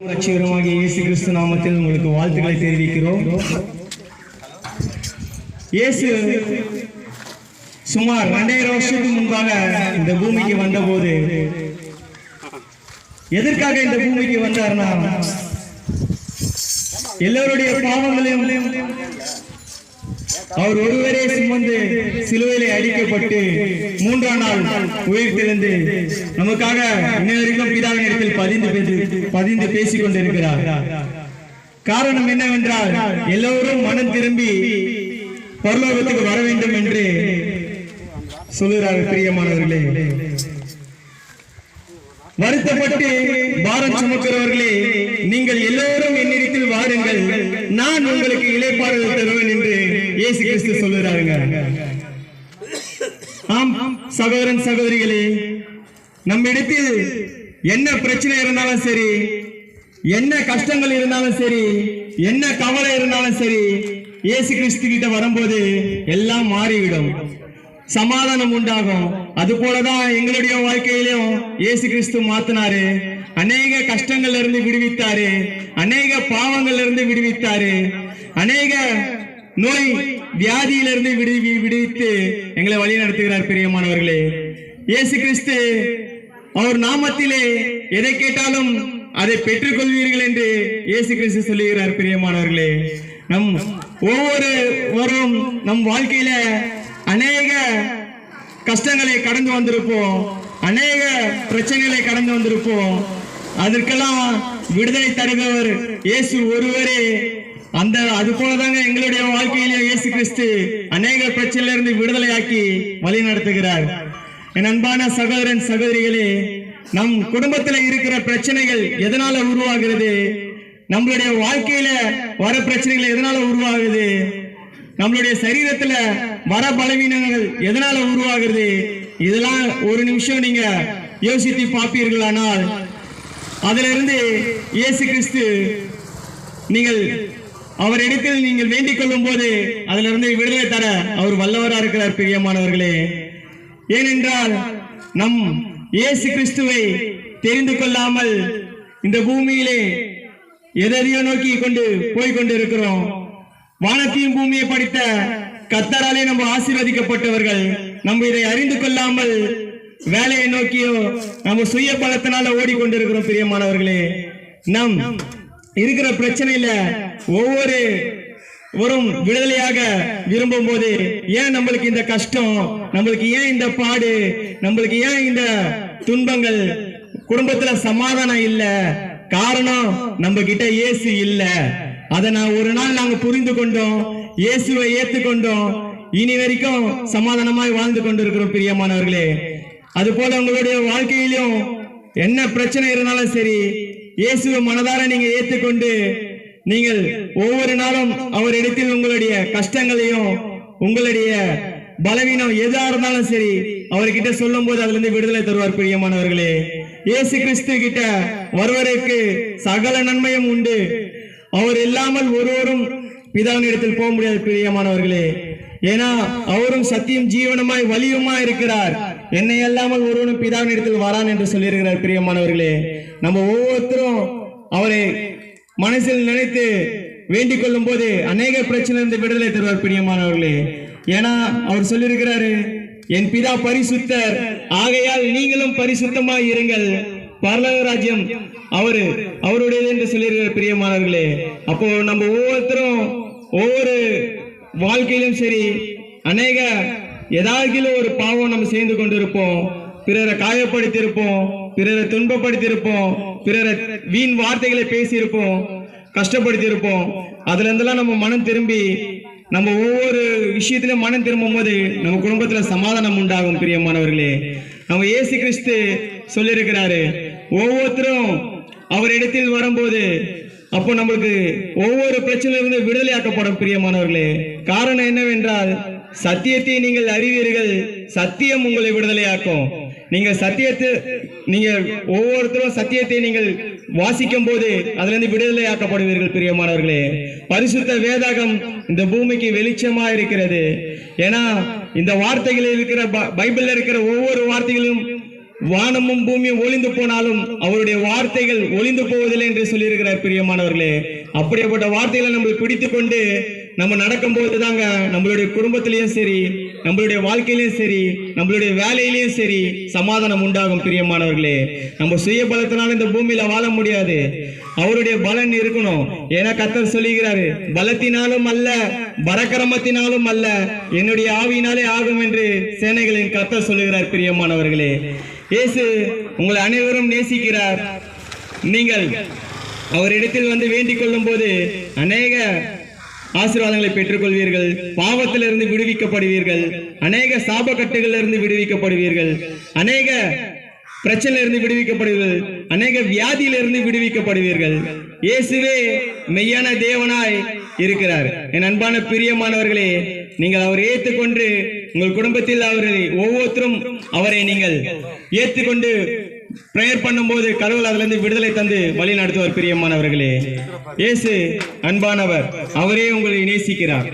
ரட்சிகரமாகிய இயேசு கிறிஸ்து நாமத்தில் உங்களுக்கு வாழ்த்துக்களை தெரிவிக்கிறோம். இயேசு சுமார் ரெண்டாயிரம் வருஷத்துக்கு முன்பாக இந்த பூமிக்கு வந்தபோது எதற்காக இந்த பூமிக்கு வந்தார்னா எல்லோருடைய பாவங்களையும் அவர் ஒருவரே சுமந்து சிலுவையிலே அடிக்கப்பட்டு மூன்றாம் நாள் உயிர் நமக்காக இன்ன பிதாவின் இடத்தில் பதிந்து பதிந்து பேசிக் கொண்டிருக்கிறார் காரணம் என்னவென்றால் எல்லோரும் மனம் திரும்பி பரலோகத்துக்கு வர வேண்டும் என்று சொல்லுகிறார் பிரியமானவர்களே. வருத்தப்பட்டு பாரம் சுமக்கிறவர்களே நீங்கள் எல்லோரும் என்னிடத்தில் வாருங்கள். நான் உங்களுக்கு இளைப்பாறுதல் தருவேன் என்று இயேசு கிறிஸ்து சொல்லுறாருங்க ஆம் சகோதரன் சகோதரிகளே நம்மிடத்தில் என்ன பிரச்சனை இருந்தாலும் சரி என்ன கஷ்டங்கள் இருந்தாலும் சரி என்ன கவலை இருந்தாலும் சரி இயேசு கிறிஸ்து கிட்ட வரும்போது எல்லாம் மாறிவிடும். சமாதானம் உண்டாகும். அது போலதான் எங்களுடைய வாழ்க்கையிலும் இயேசு கிறிஸ்து மாத்தினாரு. அநேக கஷ்டங்கள்ல இருந்து விடுவித்தாரு. அநேக பாவங்கள்ல இருந்து விடுவித்தாரு. அநேக நோய் வியாதியிலிருந்து விடுவி விடுவித்து எங்களை வழி நடத்துகிறார் பிரியமானவர்களே. இயேசு கிறிஸ்து அவர் நாமத்திலே எதை கேட்டாலும் அதை பெற்றுக்கொள்வீர்கள் என்று இயேசு கிறிஸ்து சொல்லுகிறார் பிரியமானவர்களே. நம் ஒவ்வொருவரும் நம் வாழ்க்கையில அநேக கஷ்டங்களை கடந்து வந்திருப்போம். அநேக பிரச்சனைகளை கடந்து வந்திருப்போம். அதற்கெல்லாம் விடுதலை தருபவர் இயேசு ஒருவரே. அந்த அது போலதாங்க எங்களுடைய வாழ்க்கையிலே இயேசு கிறிஸ்து அநேக பிரச்சனையில இருந்து விடுதலையாக்கி வழி நடத்துகிறார் என் அன்பான சகோதரன் சகோதரிகளே நம் குடும்பத்துல இருக்கிற பிரச்சனைகள் எதனால உருவாகிறது? நம்மளுடைய வாழ்க்கையில வர பிரச்சனைகள் எதனால உருவாகுது? நம்மளுடைய சரீரத்துல வர பலவீனங்கள் எதனால உருவாகிறது இதெல்லாம் ஒரு நிமிஷம் நீங்க யோசித்து பார்ப்பீர்களானால் அதுல இருந்து இயேசு கிறிஸ்து நீங்கள் அவரிடத்தில் நீங்கள் வேண்டிக் கொள்ளும் போது அதிலிருந்து விடுதலை தர அவர் வல்லவரா இருக்கிறார் பிரியமானவர்களே. ஏனென்றால் நம் இயேசு கிறிஸ்துவை தெரிந்து கொள்ளாமல் இந்த பூமியிலே எதையோ நோக்கி கொண்டு போய்கொண்டு இருக்கிறோம் வானத்தையும் பூமியை படித்த கத்தராலே நம்ம ஆசீர்வதிக்கப்பட்டவர்கள் நம்ம இதை அறிந்து கொள்ளாமல் வேலையை நோக்கியோ நம்ம சுய பலத்தினால ஓடிக்கொண்டிருக்கிறோம் பிரியமானவர்களே. நம் இருக்கிற பிரச்சனையில ஒவ்வொரு வரும் விடுதலையாக விரும்பும் போது ஏன் நம்மளுக்கு இந்த கஷ்டம்? நம்மளுக்கு ஏன் இந்த பாடு? நம்மளுக்கு ஏன் இந்த துன்பங்கள்? குடும்பத்துல சமாதானம் இல்ல. காரணம் நம்ம கிட்ட இயேசு இல்ல. அதை நான் ஒரு நாள் நாங்க புரிந்து கொண்டோம். இயேசுவை ஏத்துக்கொண்டோம். இனி வரைக்கும் சமாதானமாய் வாழ்ந்து கொண்டிருக்கிறோம் பிரியமானவர்களே. அது போல உங்களுடைய வாழ்க்கையிலும் என்ன பிரச்சனை இருந்தாலும் சரி இயேசுவை மனதார நீங்க ஏற்றுக்கொண்டு நீங்கள் ஒவ்வொரு நாளும் அவரிடத்தில் உங்களுடைய கஷ்டங்களையும் உங்களுடைய பலவீனம் எதா இருந்தாலும் சரி அவர்கிட்ட சொல்லும் போது அதுல இருந்து விடுதலை தருவார் பிரியமானவர்களே. இயேசு கிறிஸ்து கிட்ட வருவதற்கு சகல நன்மையும் உண்டு. அவர் இல்லாமல் ஒருவரும் பிதாவினிடத்தில் போக முடியாது பிரியமானவர்களே. ஏன்னா அவரும் சத்தியம் ஜீவனமாய் வலியுமா இருக்கிறார். என்னை அல்லாமல் ஒருவனும் பிதாவினிடத்தில் வரான் என்று சொல்லியிருக்கிறார் பிரியமானவர்களே. நம்ம ஒவ்வொருத்தரும் அவரை மனசில் நினைத்து வேண்டிக் கொள்ளும் போது அநேக பிரச்சனை இருந்து விடுதலை தருவார் பிரியமானவர்களே. ஏன்னா அவர் சொல்லியிருக்கிறாரு என் பிதா பரிசுத்தர். ஆகையால் நீங்களும் பரிசுத்தமாய் இருங்கள். பரலோக ராஜ்யம் அவரு அவருடையது என்று சொல்லியிருக்கிறார் பிரியமானவர்களே. அப்போ நம்ம ஒவ்வொருத்தரும் ஒவ்வொரு வாழ்க்கையிலும் சரி அநேக ஏதாவது ஒரு பாவம் நம்ம செய்து கொண்டிருப்போம். பிறரை காயப்படுத்தியிருப்போம். பிறரை துன்பப்படுத்தியிருப்போம். பிறரை வீண் வார்த்தைகளை பேசியிருப்போம். கஷ்டப்படுத்தியிருப்போம். அதுல இருந்தெல்லாம் நம்ம மனம் திரும்பி நம்ம ஒவ்வொரு விஷயத்திலும் மனம் திரும்பும் போது நம்ம குடும்பத்துல சமாதானம் உண்டாகும் பிரியமானவர்களே. நம்ம ஏசு கிறிஸ்து சொல்லியிருக்கிறாரு ஒவ்வொருத்தரும் அவர் இடத்தில் வரும்போது அப்போ நம்மளுக்கு ஒவ்வொரு பிரச்சனையிலிருந்து விடுதலையாக்கப்படும் பிரியமானவர்களே. காரணம் என்னவென்றால் சத்தியத்தை நீங்கள் அறிவீர்கள் சத்தியம் உங்களை விடுதலையாக்கும். நீங்க சத்தியத்தை நீங்க ஒவ்வொருத்தரும் சத்தியத்தை நீங்கள் வாசிக்கும் போது அதுல இருந்து விடுதலையாக்கப்படுவீர்கள் பிரியமானவர்களே. பரிசுத்த வேதாகம் இந்த பூமிக்கு வெளிச்சமா இருக்கிறது. ஏன்னா இந்த வார்த்தைகளில் இருக்கிற ப- பைபிள்ல இருக்கிற ஒவ்வொரு வார்த்தைகளும் வானமும் பூமியும் ஒளிந்து போனாலும் அவருடைய வார்த்தைகள் ஒளிந்து போவதில்லை என்று சொல்லியிருக்கிறார் பிரியமானவர்களே. அப்படிப்பட்ட வார்த்தைகளை நம்ம பிடித்து கொண்டு நம்ம நடக்கும்போது தாங்க நம்மளுடைய குடும்பத்திலையும் சரி நம்மளுடைய வாழ்க்கையிலையும் சரி நம்மளுடைய வேலையிலையும் சரி சமாதானம் உண்டாகும் பிரியமானவர்களே. நம்ம சுய பலத்தினால இந்த பூமியில வாழ முடியாது. அவருடைய பலன் இருக்கணும். ஏன்னா கத்தர் சொல்லுகிறாரு பலத்தினாலும் அல்ல பரக்கிரமத்தினாலும் அல்ல. என்னுடைய ஆவியினாலே ஆகும் என்று சேனைகளின் கத்தர் சொல்லுகிறார் பிரியமானவர்களே. இயேசு உங்களை அனைவரும் நேசிக்கிறார். நீங்கள் அவரிடத்தில் வந்து வேண்டிக் கொள்ளும் போது அநேக ஆசீர்வாதங்களை பெற்றுக்கொள்வீர்கள். பாவத்திலிருந்து விடுவிக்கப்படுவீர்கள். அநேக சாபக்கட்டுகளிலிருந்து விடுவிக்கப்படுவீர்கள். அநேக பிரச்சனையிலிருந்து விடுவிக்கப்படுவீர்கள். அநேக வியாதியிலிருந்து விடுவிக்கப்படுவீர்கள். இயேசுவே மெய்யான தேவனாய் இருக்கிறார். என் அன்பான பிரியமானவர்களே நீங்கள் அவரை ஏற்றுக்கொண்டு உங்கள் குடும்பத்தில் அவரை ஒவ்வொருத்தரும் அவரை நீங்கள் ஏற்றுக்கொண்டு பிரேயர் பண்ணும்போது கடவுள் அதிலிருந்து விடுதலை தந்து வழி நடத்துவார் பிரியமானவர்களே. இயேசு அன்பானவர் அவரே உங்களை நேசிக்கிறார்.